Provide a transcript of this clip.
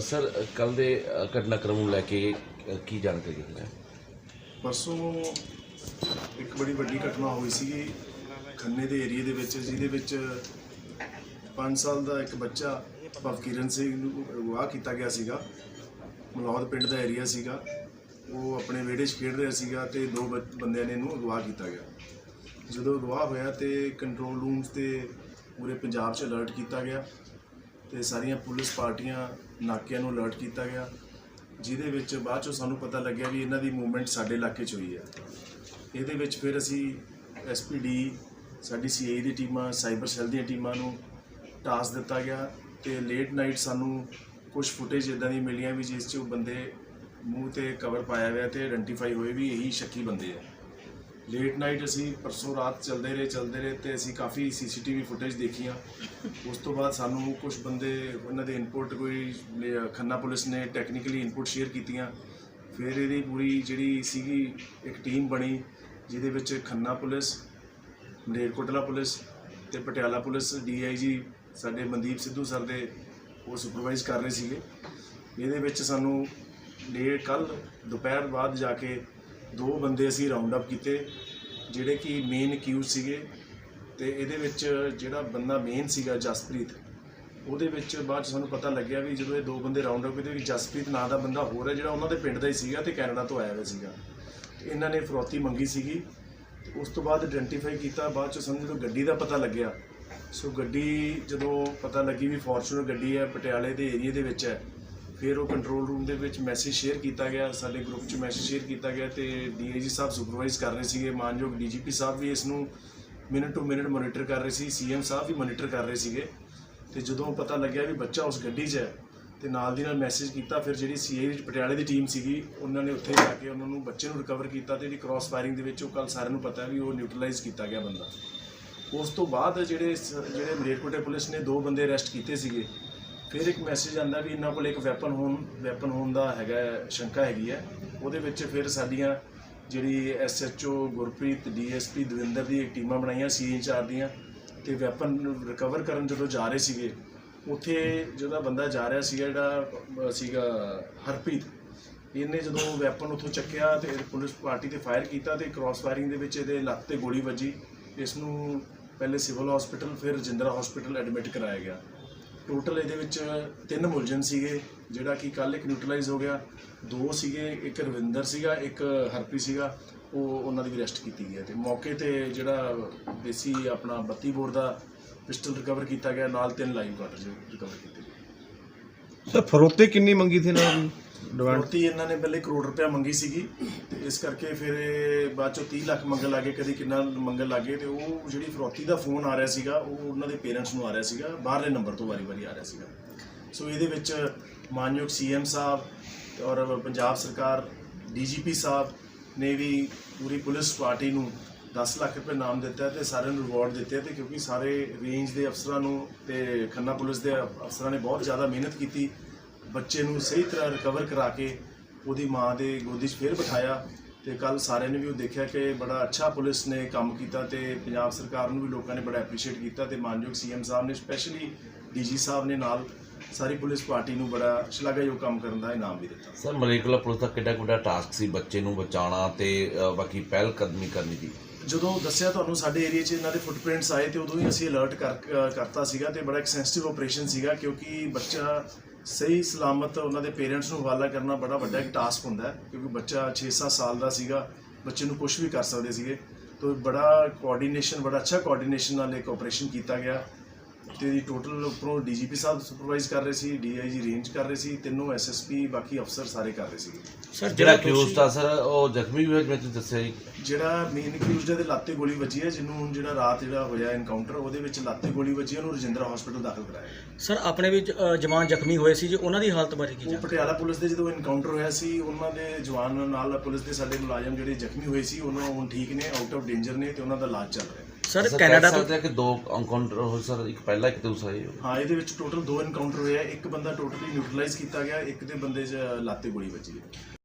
Sir ਕੱਲ ਦੇ ਘਟਨਾਕ੍ਰਮ ਨੂੰ ਲੈ ਕੇ ਕੀ ਜਾਣਕਾਰੀ ਹੈ ਪਰਸੋਂ ਇੱਕ ਬੜੀ ਵੱਡੀ ਘਟਨਾ ਹੋਈ ਸੀ। ਖੰਨੇ ਦੇ ਏਰੀਆ ਦੇ ਵਿੱਚ, ਜਿਹਦੇ ਵਿੱਚ 5 ਸਾਲ ਦਾ ਇੱਕ ਬੱਚਾ ਭਵਕੀਰਨ ਸਿੰਘ ਨੂੰ ਅਗਵਾ ਕੀਤਾ ਗਿਆ ਸੀਗਾ। ਮਲੌਦ ਪਿੰਡ ਦਾ ਏਰੀਆ ਸੀਗਾ। ਉਹ ਆਪਣੇ ਵਿਹੜੇ 'ਚ ਖੇਡ ਰਿਹਾ ਸੀਗਾ ਤੇ ਦੋ ਬੱਚ- ਬੰਦਿਆਂ ਨੇ ਇਹਨੂੰ ਅਗਵਾ ਕੀਤਾ ਗਿਆ। ਜਦੋਂ ਅਗਵਾ ਹੋਇਆ ਤੇ ਕੰਟਰੋਲ ਰੂਮਸ ਤੇ ਪੂਰੇ ਪੰਜਾਬ 'ਚ ਅਲਰਟ ਕੀਤਾ ਗਿਆ। ਤੇ ਸਾਰੀਆਂ ਪੁਲਿਸ ਪਾਰਟੀਆਂ ਨਾਕਿਆਂ ਨੂੰ ਅਲਰਟ ਕੀਤਾ ਗਿਆ, ਜਿਹਦੇ ਵਿੱਚ ਬਾਅਦ ਚੋਂ ਸਾਨੂੰ ਪਤਾ ਲੱਗਿਆ ਵੀ ਇਹਨਾਂ ਦੀ ਮੂਵਮੈਂਟ ਸਾਡੇ ਇਲਾਕੇ 'ਚ ਹੋਈ ਹੈ। ਇਹਦੇ ਵਿੱਚ ਫਿਰ ਅਸੀਂ ਐਸਪੀਡੀ ਸਾਡੀ ਸੀਆਈ ਦੀ ਟੀਮਾਂ ਸਾਈਬਰ ਸੈੱਲ ਦੀਆਂ ਟੀਮਾਂ ਨੂੰ ਟਾਸਕ ਦਿੱਤਾ ਗਿਆ ਤੇ ਲੇਟ ਨਾਈਟ ਸਾਨੂੰ ਕੁਝ ਫੁਟੇਜ ਇਦਾਂ ਦੀ ਮਿਲੀਆਂ ਵੀ ਜਿਸ 'ਚ ਉਹ ਬੰਦੇ ਮੂੰਹ ਤੇ ਕਵਰ ਪਾਇਆ ਹੋਇਆ ਤੇ ਆਇਡੈਂਟੀਫਾਈ ਹੋਏ ਵੀ ਇਹੀ ਸ਼ੱਕੀ ਬੰਦੇ ਆ। ਲੇਟ ਨਾਈਟ ਅਸੀਂ ਪਰਸੋਂ ਰਾਤ ਚੱਲਦੇ ਰਹੇ ਚੱਲਦੇ ਰਹੇ ਤੇ ਅਸੀਂ ਕਾਫੀ ਸੀਸੀਟੀਵੀ ਫੁਟੇਜ ਦੇਖੀਆਂ। ਉਸ ਤੋਂ ਬਾਅਦ ਸਾਨੂੰ ਕੁਝ ਬੰਦੇ ਉਹਨਾਂ ਦੇ ਇਨਪੁਟ ਕੋਈ ਖੰਨਾ ਪੁਲਿਸ ਨੇ ਟੈਕਨੀਕਲੀ ਇਨਪੁਟ ਸ਼ੇਅਰ ਕੀਤੀਆਂ। ਫਿਰ ਇਹਦੀ ਪੂਰੀ ਜਿਹੜੀ ਸੀਗੀ ਇੱਕ ਟੀਮ ਬਣੀ, ਜਿਹਦੇ ਵਿੱਚ ਖੰਨਾ ਪੁਲਿਸ ਮਲੇਰਕੋਟਲਾ ਪੁਲਿਸ ਤੇ ਪਟਿਆਲਾ ਪੁਲਿਸ ਡੀਆਈਜੀ ਸਾਡੇ ਮਨਦੀਪ ਸਿੱਧੂ ਸਰ ਦੇ ਉਹ ਸੁਪਰਵਾਈਜ਼ ਕਰ ਰਹੇ ਸੀਗੇ। ਇਹਦੇ ਵਿੱਚ ਸਾਨੂੰ ਲੇਟ ਕੱਲ ਦੁਪਹਿਰ ਬਾਅਦ ਜਾ ਕੇ ਦੋ ਬੰਦੇ ਅਸੀਂ ਰਾਉਂਡ ਅਪ ਕੀਤੇ, ਜਿਹੜੇ ਕਿ ਮੇਨ ਅਕਿਊਜ਼ ਸੀਗੇ ਤੇ ਇਹਦੇ ਵਿੱਚ ਜਿਹੜਾ ਬੰਦਾ ਮੇਨ ਸੀਗਾ ਜਸਪ੍ਰੀਤ, ਉਹਦੇ ਵਿੱਚ ਬਾਅਦ 'ਚ ਸਾਨੂੰ ਪਤਾ ਲੱਗਿਆ ਵੀ ਜਦੋਂ ਇਹ ਦੋ ਬੰਦੇ ਰਾਉਂਡ ਅਪ ਕੀਤੇ ਵੀ ਜਸਪ੍ਰੀਤ ਨਾਂ ਦਾ ਬੰਦਾ ਹੋਰ ਹੈ ਜਿਹੜਾ ਉਹਨਾਂ ਦੇ ਪਿੰਡ ਦਾ ਹੀ ਸੀਗਾ ਤੇ ਕੈਨੇਡਾ ਤੋਂ ਆਇਆ ਹੋਇਆ ਸੀਗਾ। ਤੇ ਇਹਨਾਂ ਨੇ ਫਰੋਤੀ ਮੰਗੀ ਸੀਗੀ, ਤੇ ਉਸ ਤੋਂ ਬਾਅਦ ਆਇਡੈਂਟੀਫਾਈ ਕੀਤਾ, ਬਾਅਦ 'ਚ ਸਾਨੂੰ ਜਦੋਂ ਗੱਡੀ ਦਾ ਪਤਾ ਲੱਗਿਆ, ਸੋ ਗੱਡੀ ਜਦੋਂ ਪਤਾ ਲੱਗੀ ਵੀ ਫੋਰਚੂਨਰ ਗੱਡੀ ਹੈ, ਪਟਿਆਲੇ ਦੇ ਏਰੀਆ ਦੇ ਵਿੱਚ ਹੈ ਫਿਰ ਉਹ ਕੰਟਰੋਲ ਰੂਮ ਦੇ ਵਿੱਚ ਮੈਸੇਜ ਸ਼ੇਅਰ ਕੀਤਾ ਗਿਆ, ਸਾਡੇ ਗਰੁੱਪ 'ਚ ਮੈਸੇਜ ਸ਼ੇਅਰ ਕੀਤਾ ਗਿਆ ਤੇ ਡੀਆਈਜੀ ਸਾਹਿਬ ਸੁਪਰਵਾਈਜ਼ ਕਰ ਰਹੇ ਸੀਗੇ, ਮਾਨਯੋਗ ਡੀਜੀਪੀ ਸਾਹਿਬ ਵੀ ਇਸ ਨੂੰ ਮਿੰਟ ਟੂ ਮਿੰਟ ਮੋਨੀਟਰ ਕਰ ਰਹੇ ਸੀ ਸੀਐਮ ਸਾਹਿਬ ਵੀ ਮੋਨੀਟਰ ਕਰ ਰਹੇ ਸੀਗੇ। ਤੇ ਜਦੋਂ ਪਤਾ ਲੱਗਿਆ ਵੀ ਬੱਚਾ ਉਸ ਗੱਡੀ 'ਚ ਹੈ, ਤੇ ਨਾਲ ਦੀ ਨਾਲ ਮੈਸੇਜ ਕੀਤਾ, ਫਿਰ ਜਿਹੜੀ ਸੀਆਈ ਪਟਿਆਲੇ ਦੀ ਟੀਮ ਸੀਗੀ, ਉਹਨਾਂ ਨੇ ਉੱਥੇ ਜਾ ਕੇ ਉਹਨਾਂ ਨੂੰ ਬੱਚੇ ਨੂੰ ਰਿਕਵਰ ਕੀਤਾ ਤੇ ਜਿਹੜੀ ਕ੍ਰਾਸ ਫਾਇਰਿੰਗ ਦੇ ਵਿੱਚ ਉਹ ਕੱਲ ਸਾਰਿਆਂ ਨੂੰ ਪਤਾ ਵੀ ਉਹ ਨਿਊਟਰਲਾਈਜ਼ ਕੀਤਾ ਗਿਆ ਬੰਦਾ। ਉਸ ਤੋਂ ਬਾਅਦ ਜਿਹੜੇ ਸ- ਜਿਹੜੇ ਮਲੇਰਕੋਟੇ ਪੁਲਿਸ ਨੇ ਦੋ ਬੰਦੇ ਅਰੈਸਟ ਕੀਤੇ ਸੀਗੇ ਫਿਰ ਇੱਕ ਮੈਸੇਜ ਆਂਦਾ ਵੀ ਇਹਨਾਂ ਕੋਲ ਇੱਕ ਵੈਪਨ ਹੋਣ ਵੈਪਨ ਹੋਣ ਦਾ ਹੈਗਾ, ਸ਼ੰਕਾ ਹੈਗੀ ਹੈ। ਉਹਦੇ ਵਿੱਚ ਫਿਰ ਸਾਡੀਆਂ ਜਿਹੜੀ ਐਸਐਚਓ ਗੁਰਪ੍ਰੀਤ ਡੀਐਸਪੀ ਦਵਿੰਦਰ ਦੀ ਇੱਕ ਟੀਮਾਂ ਬਣਾਈਆਂ ਸੀ ਇੰਚਾਰਜ ਦੀਆਂ, ਤੇ ਵੈਪਨ ਰਿਕਵਰ ਕਰਨ ਜਦੋਂ ਜਾ ਰਹੇ ਸੀਗੇ, ਉੱਥੇ ਜਿਹੜਾ ਬੰਦਾ ਜਾ ਰਿਹਾ ਸੀਗਾ ਜਿਹੜਾ ਸੀਗਾ ਹਰਪ੍ਰੀਤ, ਇਹਨੇ ਜਦੋਂ ਵੈਪਨ ਉੱਥੋਂ ਚੱਕਿਆ ਤੇ ਪੁਲਿਸ ਪਾਰਟੀ ਤੇ ਫਾਇਰ ਕੀਤਾ ਤੇ ਕ੍ਰਾਸ ਫਾਇਰਿੰਗ ਦੇ ਵਿੱਚ ਇਹਦੇ ਲੱਤ ਤੇ ਗੋਲੀ ਵੱਜੀ। ਇਸ ਨੂੰ ਪਹਿਲੇ ਸਿਵਲ ਹਸਪੀਟਲ ਫਿਰ ਰਜਿੰਦਰਾ ਹਸਪੀਟਲ ਐਡਮਿਟ ਕਰਾਇਆ ਗਿਆ। ਟੋਟਲ ਇਹਦੇ ਵਿੱਚ ਤਿੰਨ ਮੁਲਜ਼ਮ ਸੀਗੇ, ਜਿਹੜਾ ਕਿ ਕੱਲ ਇੱਕ ਨਿਊਟਰਲਾਈਜ਼ ਹੋ ਗਿਆ। ਦੋ ਸੀਗੇ, ਇੱਕ ਰਵਿੰਦਰ ਸੀਗਾ, ਇੱਕ ਹਰਪ੍ਰੀਤ ਸੀਗਾ। ਉਹ ਉਹਨਾਂ ਦੀ ਅਰੈਸਟ ਕੀਤੀ ਗਈ ਹੈ ਤੇ ਮੌਕੇ ਤੇ ਜਿਹੜਾ ਦੇਸੀ ਆਪਣਾ 32 ਬੋਰ ਦਾ ਪਿਸਟਲ ਰਿਕਵਰ ਕੀਤਾ ਗਿਆ, ਨਾਲ ਤਿੰਨ ਲਾਈਵ ਕਾਰਟ੍ਰਿਜ ਰਿਕਵਰ ਕੀਤੇ ਗਏ। ਸਰ, ਫਰੋਤੀ ਕਿੰਨੀ ਮੰਗੀ ਸੀ ਇਹਨਾਂ ਦੀ ਡਿਮਾਂਡ ਫਰੋਤੀ ਇਹਨਾਂ ਨੇ ਪਹਿਲੇ ਕਰੋੜ ਰੁਪਇਆ ਮੰਗੀ ਸੀਗੀ ਤੇ ਇਸ ਕਰਕੇ ਫਿਰ ਇਹ ਬਾਅਦ ਚੋਂ 30 ਲੱਖ ਮੰਗਣ ਲੱਗੇ, ਕਦੀ ਕਿੰਨਾ ਮੰਗਣ ਲੱਗੇ ਤੇ ਉਹ ਜਿਹੜੀ ਫਰੋਤੀ ਦਾ ਫੋਨ ਆ ਰਿਹਾ ਸੀਗਾ, ਉਹ ਉਹਨਾਂ ਦੇ ਪੇਰੈਂਟਸ ਨੂੰ ਆ ਰਿਹਾ ਸੀਗਾ, ਬਾਹਰਲੇ ਨੰਬਰ ਤੋਂ ਵਾਰੀ-ਵਾਰੀ ਆ ਰਿਹਾ ਸੀਗਾ। ਸੋ ਇਹਦੇ ਵਿੱਚ ਮਾਨਯੋਗ ਸੀਐਮ ਸਾਹਿਬ ਔਰ ਪੰਜਾਬ ਸਰਕਾਰ ਡੀਜੀਪੀ ਸਾਹਿਬ ਨੇ ਵੀ ਪੂਰੀ ਪੁਲਿਸ ਪਾਰਟੀ ਨੂੰ 10 ਲੱਖ ਰੁਪਏ ਨਾਮ ਦਿੱਤਾ ਤੇ ਸਾਰਿਆਂ ਨੂੰ ਰਿਵਾਰਡ ਦਿੱਤੇ ਤੇ ਕਿਉਂਕਿ ਸਾਰੇ ਰੇਂਜ ਦੇ ਅਫਸਰਾਂ ਨੂੰ ਤੇ ਖੰਨਾ ਪੁਲਿਸ ਦੇ ਅਫਸਰਾਂ ਨੇ ਬਹੁਤ ਜ਼ਿਆਦਾ ਮਿਹਨਤ ਕੀਤੀ ਬੱਚੇ ਨੂੰ ਸਹੀ ਤਰ੍ਹਾਂ ਰਿਕਵਰ ਕਰਾ ਕੇ ਉਹਦੀ ਮਾਂ ਦੇ ਗੋਦੀ 'ਚ ਫੇਰ ਬਿਠਾਇਆ ਤੇ ਕੱਲ ਸਾਰਿਆਂ ਨੇ ਵੀ ਉਹ ਦੇਖਿਆ ਕਿ ਬੜਾ ਅੱਛਾ ਪੁਲਿਸ ਨੇ ਕੰਮ ਕੀਤਾ ਤੇ ਪੰਜਾਬ ਸਰਕਾਰ ਨੂੰ ਵੀ ਲੋਕਾਂ ਨੇ ਬੜਾ ਐਪਰੀਸ਼ੀਏਟ ਕੀਤਾ ਤੇ ਮਾਨਯੋਗ ਸੀਐਮ ਸਾਹਿਬ ਨੇ ਸਪੈਸ਼ਲੀ ਡੀਜੀ ਸਾਹਿਬ ਨੇ ਨਾਲ ਸਾਰੀ ਪੁਲਿਸ ਪਾਰਟੀ ਨੂੰ ਬੜਾ ਸ਼ਲਾਘਾਯੋਗ ਕੰਮ ਕਰਨ ਦਾ ਇਨਾਮ ਵੀ ਦਿੱਤਾ। ਸਰ ਮਲੇਕਲਾ ਪੁਲਿਸ ਦਾ ਕਿੱਡਾ ਵੱਡਾ ਟਾਸਕ ਸੀ ਬੱਚੇ ਨੂੰ ਬਚਾਉਣਾ ਤੇ ਬਾਕੀ ਪਹਿਲ ਕਦਮੀ ਕਰਨੀ ਦੀ। ਜਦੋਂ ਦੱਸਿਆ ਤੁਹਾਨੂੰ ਸਾਡੇ ਏਰੀਆ 'ਚ ਇਹਨਾਂ ਦੇ ਫੁੱਟਪ੍ਰਿੰਟਸ ਆਏ ਤੇ ਉਦੋਂ ਹੀ ਅਸੀਂ ਅਲਰਟ ਕਰਤਾ ਸੀਗਾ ਤੇ ਬੜਾ ਇੱਕ ਸੈਂਸਿਟਿਵ ਆਪਰੇਸ਼ਨ ਸੀਗਾ ਕਿਉਂਕਿ ਬੱਚਾ ਸਹੀ ਸਲਾਮਤ ਉਹਨਾਂ ਦੇ ਪੇਰੈਂਟਸ ਨੂੰ ਹਵਾਲਾ ਕਰਨਾ ਬੜਾ ਵੱਡਾ ਇੱਕ ਟਾਸਕ ਹੁੰਦਾ ਹੈ, ਕਿਉਂਕਿ ਬੱਚਾ 6-7 ਸਾਲ ਦਾ ਸੀਗਾ, ਬੱਚੇ ਨੂੰ ਕੁਝ ਵੀ ਕਰ ਸਕਦੇ ਸੀਗੇ। ਤੋਂ ਬੜਾ ਕੋਆਰਡੀਨੇਸ਼ਨ ਬੜਾ ਅੱਛਾ ਕੋਆਰਡੀਨੇਸ਼ਨ ਨਾਲ ਇੱਕ ਆਪਰੇਸ਼ਨ ਕੀਤਾ ਗਿਆ। ਤੇ ਦੀ ਟੋਟਲ ਉੱਪਰੋਂ ਡੀਜੀਪੀ ਸਾਹਿਬ ਸੁਪਰਵਾਈਜ਼ ਕਰ ਰਹੇ ਸੀ ਡੀਆਈਜੀ ਰੇਂਜ ਕਰ ਰਹੇ ਸੀ ਤਿੰਨੋਂ ਐਸਐਸਪੀ ਬਾਕੀ ਅਫਸਰ ਸਾਰੇ ਕਰ ਰਹੇ ਸੀਗੇ। ਸਰ ਜਿਹੜਾ ਕਿਊਸ ਦਾ ਸਰ ਉਹ ਜ਼ਖਮੀ ਵੀ ਹੋਇਆ ਜਿਵੇਂ ਤੁਸੀਂ ਦੱਸਿਆ ਜੀ। ਜਿਹੜਾ ਮੇਨ ਅਕਿਊਜ਼ਡ ਦੇ ਲਾਤੇ ਗੋਲੀ ਵੱਜੀ ਹੈ ਜਿਹਨੂੰ ਹੁਣ ਜਿਹੜਾ ਰਾਤ ਜਿਹੜਾ ਹੋਇਆ ਐਨਕਾਊਂਟਰ ਉਹਦੇ ਵਿੱਚ ਲਾਤੇ ਗੋਲੀ ਵੱਜੀ ਉਹਨੂੰ ਰਜਿੰਦਰਾ ਹਸਪੀਟਲ ਦਾਖਲ ਕਰਾਇਆ ਗਿਆ। ਸਰ ਆਪਣੇ ਵਿੱਚ ਅ, ਜਵਾਨ ਜ਼ਖਮੀ ਹੋਏ ਸੀ ਜੀ ਉਹਨਾਂ ਦੀ ਹਾਲਤ ਬਾਰੇ ਕੀ ਉਹ ਜਾਣ ਪਟਿਆਲਾ ਪੁਲਿਸ ਦੇ ਜਦੋਂ ਐਨਕਾਊਂਟਰ ਹੋਇਆ ਸੀ ਉਹਨਾਂ ਦੇ ਜਵਾਨ ਨਾਲ ਪੁਲਿਸ ਦੇ ਸਾਡੇ ਮੁਲਾਜ਼ਮ ਜਿਹੜੇ ਜ਼ਖਮੀ ਹੋਏ ਸੀ ਉਹਨਾਂ ਹੁਣ ਠੀਕ ਨੇ ਆਊਟ ਆਫ ਡੇਂਜਰ ਨੇ ਤੇ ਉਹਨਾਂ ਦਾ ਇਲਾਜ ਚੱਲ ਰਿਹਾ। ਸਰ ਕੈਨੇਡਾ ਤੋਂ ਕਿ ਦੋ ਐਨਕਾਊਂਟਰ ਹੋਏ ਸਰ ਇੱਕ ਪਹਿਲਾ ਇੱਕ ਦੂਸਰਾ ਜੀ ਹਾਂ ਇਹਦੇ ਵਿੱਚ ਟੋਟਲ ਦੋ ਐਨਕਾਊਂਟਰ ਹੋਏ ਆ। ਇੱਕ ਬੰਦਾ ਟੋਟਲੀ ਨਿਊਟਰਲਾਈਜ਼ ਕੀਤਾ ਗਿਆ ਇੱਕ ਦੇ ਬੰਦੇ 'ਚ ਲਾਤੇ ਗੋਲੀ ਵੱਜੀ। ਹੈ